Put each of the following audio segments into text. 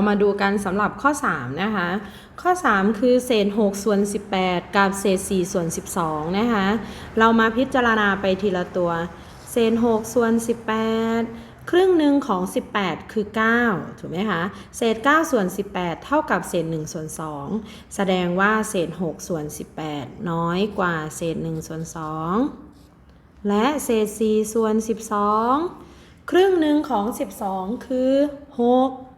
ามาดูกันสำหรับข้อ 3 นะคะ ข้อ 3 คือเศษ 6 ส่วน 18 กับเศษ 4 ส่วน 12 นะคะ เรามาพิจารณาไปทีละตัว เศษ 6 ส่วน 18 ครึ่งหนึ่งของ 18 คือ 9 ถูกไหมคะ เศษ 9 ส่วน 18 เท่ากับเศษ 1 ส่วน 2 แสดงว่าเศษ 6 ส่วน 18 น้อยกว่าเศษ 1 ส่วน 2 และเศษ 4 ส่วน 12 ครึ่งหนึ่งของ 12 คือ 6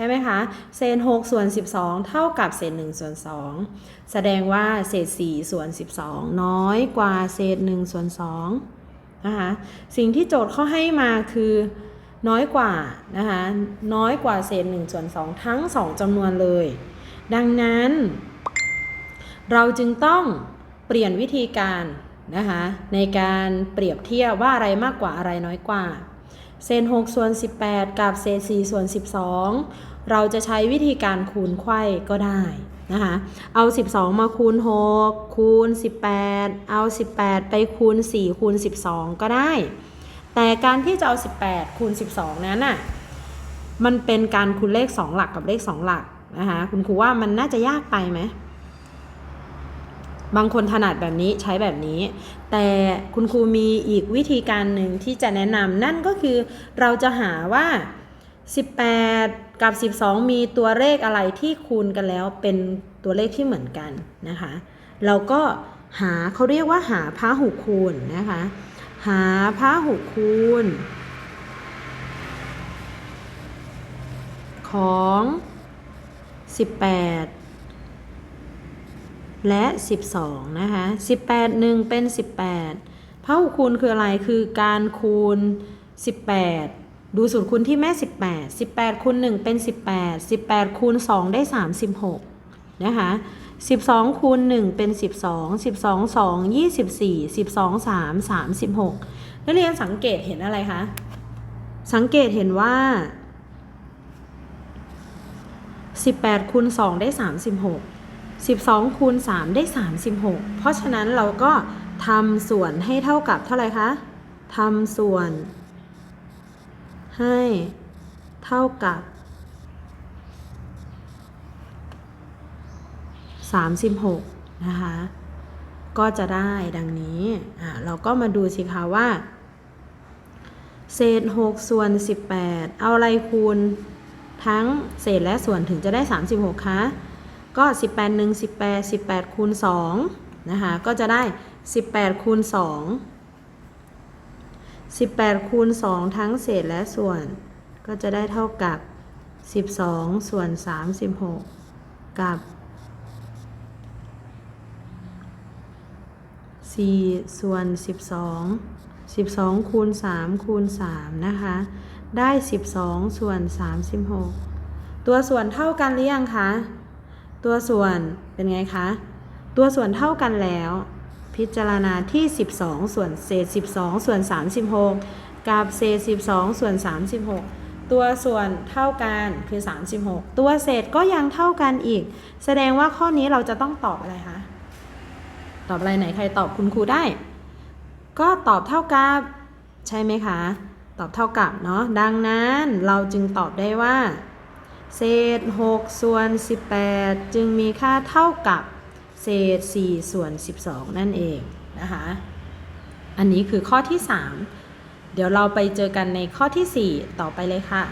ช่ไหมคะ เศษ6ส่วน 12 เท่ากับเศษ1ส่วน2 แสดงว่าเศษ4ส่วน 12 น้อยกว่าเศษ1ส่วน2นะคะ สิ่งที่โจทย์เขาให้มาคือน้อยกว่านะคะน้อยกว่าเศษ1ส่วน2ทั้ง 2จำนวนเลย ดังนั้น เราจึงต้องเปลี่ยนวิธีการนะคะในการเปรียบเทียบว่าอะไรมากกว่าอะไรน้อยกว่า เศษ6ส่วน18 กับเศษ4ส่วน12 เราจะใช้วิธีการคูณไข้ก็ได้นะคะเอา 12 มาคูณ 6 คูณ 18 เอา 18 ไปคูณ 4 คูณ 12 ก็ได้ แต่การที่จะเอา 18 คูณ 12 นั้นน่ะมันเป็นการคูณเลข 2 หลักกับเลข 2 หลักนะคะคุณครูว่ามันน่าจะยากไปไหม บางคนถนัดแบบนี้ใช้แบบนี้ แต่คุณครูมีอีกวิธีการหนึ่งที่จะแนะนำนั่นก็คือเราจะหาว่า 18 กับ 12 มีตัวเลขอะไรที่คูณกันแล้วเป็นตัวเลขที่เหมือนกันนะคะ เราก็หาเขาเรียกว่าหาพาหุคูณนะคะ หาพาหุคูณ ของ 18 และ 12 นะคะ 18 1 เป็น 18พหุคูณคืออะไรคือการคูณ 18 ดูสูตรคูณที่แม่ 18 18คูณ1เป็น 18 18คูณ2ได้ 36 นะคะ12คูณ1เป็น 12 12 2 24 12 3 36นักเรียนสังเกตเห็นอะไรคะ สังเกตเห็นว่า 18คูณ2ได้ 36 12 คูณ 3 ได้ 36 เพราะฉะนั้นเราก็ทำส่วนให้เท่ากับเท่าไหร่คะทำส่วน ให้เท่ากับ 36 นะคะ ก็จะได้ดังนี้ อ่าเราก็มาดูสิคะว่า เศษ 6 ส่วน 18 เอาอะไรคูณ ทั้งเศษและส่วนถึงจะได้ 36 คะ ก็ 18 1 18 18คูณ2นะคะก็จะได้ 18คูณ2 18คูณ2ทั้งเศษและส่วน ก็จะได้เท่ากับ 12 ส่วน 36 กับ 4 ส่วน 12 12คูณ3คูณ3นะคะ ได้ 12 ส่วน 36 ตัวส่วนเท่ากันหรือยังคะ ตัวส่วนเป็นไงคะ ตัวส่วนเท่ากันแล้ว พิจารณาที่ 12 ส่วนเศษ 12 ส่วน 36 กับเศษ 12 ส่วน 36 ตัวส่วนเท่ากันคือ 36 ตัวเศษก็ยังเท่ากันอีก แสดงว่าข้อนี้เราจะต้องตอบอะไรคะ ตอบอะไรไหนใครตอบคุณครูได้ ก็ตอบเท่ากับ ใช่ไหมคะ ตอบเท่ากับเนาะ ดังนั้นเราจึงตอบได้ว่า เศษ 6 ส่วน 18 จึงมีค่าเท่ากับเศษ 4 ส่วน 12 นั่นเองนะคะ อันนี้คือข้อที่ 3 เดี๋ยวเราไปเจอกันในข้อที่ 4 ต่อไปเลยค่ะ